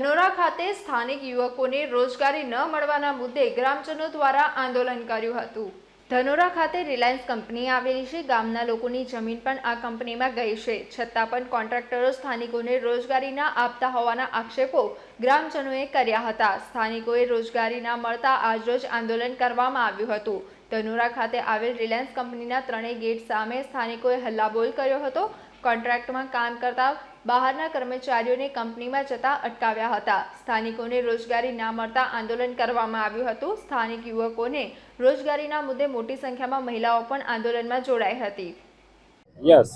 ધનોરા ખાતે સ્થાનિક યુવકોને રોજગારી ન મળવાના મુદ્દે ગ્રામજનો દ્વારા આંદોલન કર્યું હતું. ધનોરા ખાતે રિલાયન્સ કંપની આવેલી છે. ગામના લોકોની જમીન પણ આ કંપનીમાં ગઈ છે. છતાં પણ કોન્ટ્રાક્ટરો સ્થાનિકોને રોજગારી ના આપતા હોવાના આક્ષેપો ગ્રામજનોએ કર્યા હતા. સ્થાનિકોએ રોજગારી ના મળતા આજરોજ આંદોલન કરવામાં આવ્યું હતું. ધનોરા ખાતે આવેલ રિલાયન્સ કંપનીના ત્રણેય ગેટ સામે સ્થાનિકોએ હલ્લાબોલ કર્યો હતો. કોન્ટ્રાક્ટમાં કામ કરતા બહારના કર્મચારીઓને કંપનીમાં જતા અટકાવ્યા હતા. સ્થાનિકોને રોજગારી ના મળતા આંદોલન કરવામાં આવ્યું હતું. સ્થાનિક યુવકોને રોજગારીના મુદ્દે મોટી સંખ્યામાં મહિલાઓ પણ આંદોલનમાં જોડાઈ હતી. યસ.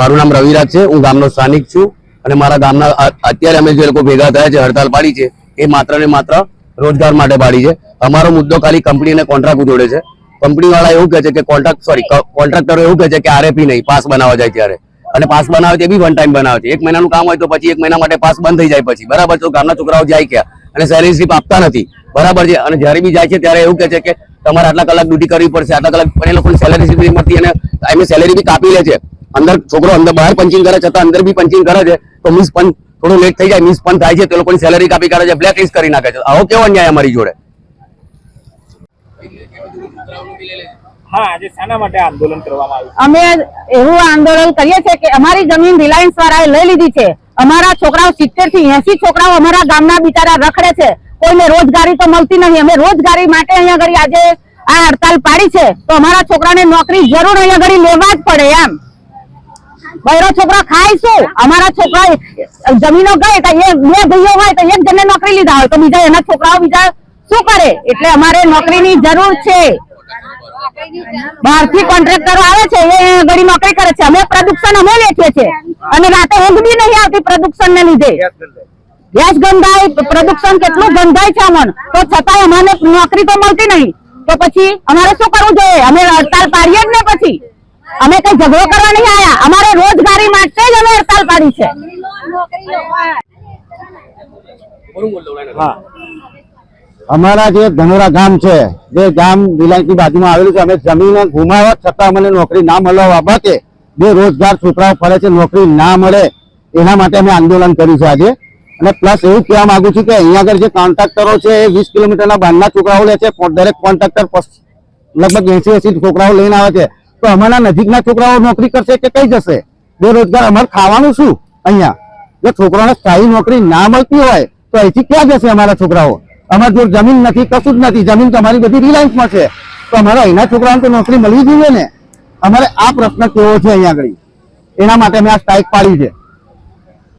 મારું નામ રવિરાજ છે. હું ગામનો સ્થાનિક છું અને મારા ગામના અત્યારે અમે જે લોકો ભેગા થયા છે હડતાલ પાડી છે એ માત્ર ને માત્ર રોજગાર માટે પાડી છે. અમારો મુદ્દો ખાલી કંપની અને કોન્ટ્રાક્ટ જોડે છે. કંપની વાળા એવું કહે છે કે કોન્ટ્રાક્ટ સોરી કોન્ટ્રાક્ટરો એવું કહે છે કે આરએપી નહીં પાસ બનાવવા જાય ત્યારે. અને પાસ બનાવે તે બી વન ટાઈમ બનાવે છે. એક મહિનાનું કામ હોય તો પછી એક મહિના માટે પાસ બંધ થઈ જાય પછી. બરાબર તો ગામના છોકરાઓ જાય ક્યાં? અને સેલેરી સ્લીપ આપતા નથી. બરાબર છે? અને જ્યારે બી જાય છે ત્યારે એવું કહે છે કે તમારે આટલા કલાક ડ્યુટી કરવી પડશે. આટલા કલાક પણ એ લોકોની સેલેરી સ્લીપ મળતી અને એમની સેલેરી બી કાપી લે છે. અંદર છોકરો અંદર બહાર પંચિંગ કરે છતાં અંદર બી પંચિંગ કરે છે તો મિસ પણ થોડું લેટ થઈ જાય મિસ પણ થાય છે તો લોકોની સેલેરી કાપી કાઢે છે બ્લેક લિસ્ટ કરી નાખે છે. આવો કેવો અન્યાય અમારી જોડે? હા આજે શાના માટે આંદોલન કરવામાં આવ્યું અમે એવું આંદોલન કરીએ છીએ કે અમારી જમીન રિલાયન્સ વાળાએ લઈ લીધી છે. અમારા છોકરાઓ સિત્તેરથી એસી છોકરાઓ અમારા ગામના બિચારા રખડે છે. કોઈને રોજગારી તો મળતી નહીં અમે રોજગારી માટે અહીંયા ઘડી આજે આ હડતાલ પાડી છે. તો અમારા છોકરાને નોકરી જરૂર અહીંયા ઘડી લેવા જ પડે એમ. બૈરો છોકરા ખાય શું? અમારા છોકરા જમીનો ગઈ તો એ બે ભાઈઓ હોય તો એક જણને નોકરી લીધા હોય તો બીજા એના છોકરાઓ બીજા શું કરે? એટલે અમારે નોકરીની જરૂર છે. બહારથી કોન્ટ્રાક્ટરો આવે છે એ ઘડી નોકરી કરે છે. અમે પ્રદૂષણ અમે વેચીએ છીએ. અને રાતે ઊંઘ બી નહીં આવતી પ્રદૂષણ ને લીધે. ગેસ ગંધાય પ્રદૂષણ કેટલું ગંધાય છે અમને. તો છતાંય અમને નોકરી તો મળતી નહીં. તો પછી અમારે શું કરવું જોઈએ? અમે હડતાલ પાડીએ જ ને પછી. અમે કઈ ઝઘડો કરવા નહીં આવ્યા અમારે રોજગારી માટે જ અમે હડતાલ પાડી છે. હા. અમારા જે ધનોરા ગામ છે, જે ગામ રિલાયન્સની બાજુમાં આવેલું છે, અમે જમીન ગુમાવવા છતાં અમને નોકરી ના મળવા બાબતે બેરોજગાર છોકરાઓ ફરે છે, નોકરી ના મળે એના માટે અમે આંદોલન કર્યું છે આજે. અને પ્લસ એવું કહેવા માંગુ છું કે અહીંયા આગળ જે કોન્ટ્રાક્ટરો છે, એ વીસ કિલોમીટરના બહારના છોકરાઓ લે છે દરેક કોન્ટ્રાક્ટર લગભગ એસી એસી છોકરાઓ લઈને આવે છે. તો અમારા નજીકના છોકરાઓ નોકરી કરશે કે કઈ જશે? બેરોજગાર અમારે ખાવાનું શું અહીંયા? જો છોકરાઓને સ્થાયી નોકરી ના મળતી હોય, તો અહીંથી ક્યાં જશે અમારા છોકરાઓ? અમારી જોડે જમીન નથી કશું જ નથી. જમીન તો અમારી બધી રિલાયન્સમાં છે. તો અમારા અહીંના છોકરાઓને તો નોકરી મળવી જોઈએ ને? અમારે આ પ્રશ્ન કેવો છે અહીંયા આગળ? એના માટે અમે આ સ્ટ્રાઇક પાડી છે.